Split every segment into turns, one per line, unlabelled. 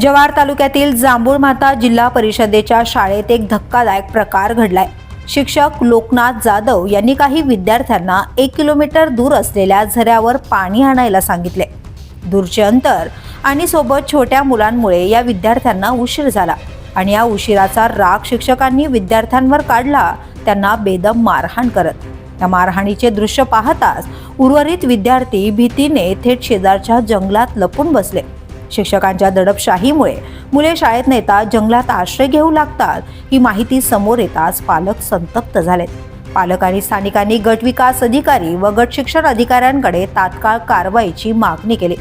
जव्हार तालुक्यातील जांभूळ माता जिल्हा परिषदेच्या शाळेत एक धक्कादायक प्रकार घडलाय. शिक्षक लोकनाथ जाधव यांनी काही विद्यार्थ्यांना एक किलोमीटर दूर असलेल्या झऱ्यावर पाणी आणायला सांगितले. दूरचे अंतर आणि सोबत छोट्या मुलांमुळे या विद्यार्थ्यांना उशीर झाला आणि या उशिराचा राग शिक्षकांनी विद्यार्थ्यांवर काढला त्यांना बेदम मारहाण करत. या मारहाणीचे दृश्य पाहताच उर्वरित विद्यार्थी भीतीने थेट शेजारच्या जंगलात लपून बसले. शिक्षकांच्या दडपशाहीमुळे. मुले शाळेत नेता जंगलात आश्रय घेऊ लागतात ही माहिती समोर येताच पालक संतप्त झालेत. पालक आणि स्थानिकांनी गट विकास अधिकारी व गट शिक्षण अधिकाऱ्यांकडे तात्काळ कारवाईची मागणी केली.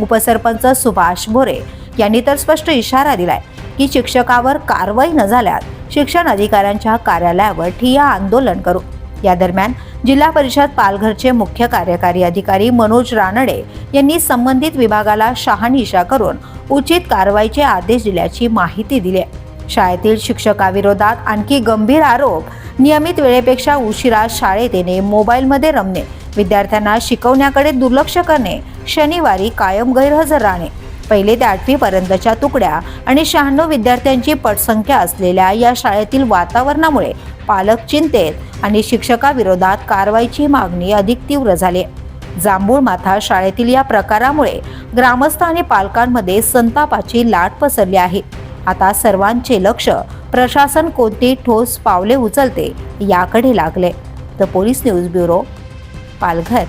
उपसरपंच सुभाष भोरे यांनी तर स्पष्ट इशारा दिलाय की शिक्षकावर कारवाई न झाल्यास शिक्षण अधिकाऱ्यांच्या कार्यालयावर ठिया आंदोलन करू. या दरम्यान जिल्हा परिषद पालघरचे मुख्य कार्यकारी अधिकारी मनोज रानडे यांनी संबंधित विभागाला शहानिशा करून उचित कारवाईचे आदेश दिल्याची माहिती दिली आहे. शाळेतील शिक्षकाविरोधात आणखी गंभीर आरोप नियमित वेळेपेक्षा उशिरा शाळेत येणे मोबाईलमध्ये रमणे विद्यार्थ्यांना शिकवण्याकडे दुर्लक्ष करणे शनिवारी कायम गैरहजर राहणे पहिले ते आठवी पर्यंतच्या तुकड्या आणि शहाण्णव विद्यार्थ्यांची पटसंख्या असलेल्या या शाळेतील वातावरणामुळे पालक चिंतेत आणि शिक्षकाविरोधात कारवाईची मागणी अधिक तीव्र झाली. आहे जांभूळ माथा शाळेतील या प्रकारामुळे ग्रामस्थ आणि पालकांमध्ये संतापाची लाट पसरली आहे. आता सर्वांचे लक्ष प्रशासन कोणती ठोस पावले उचलते याकडे लागले. The police news bureau Palghar.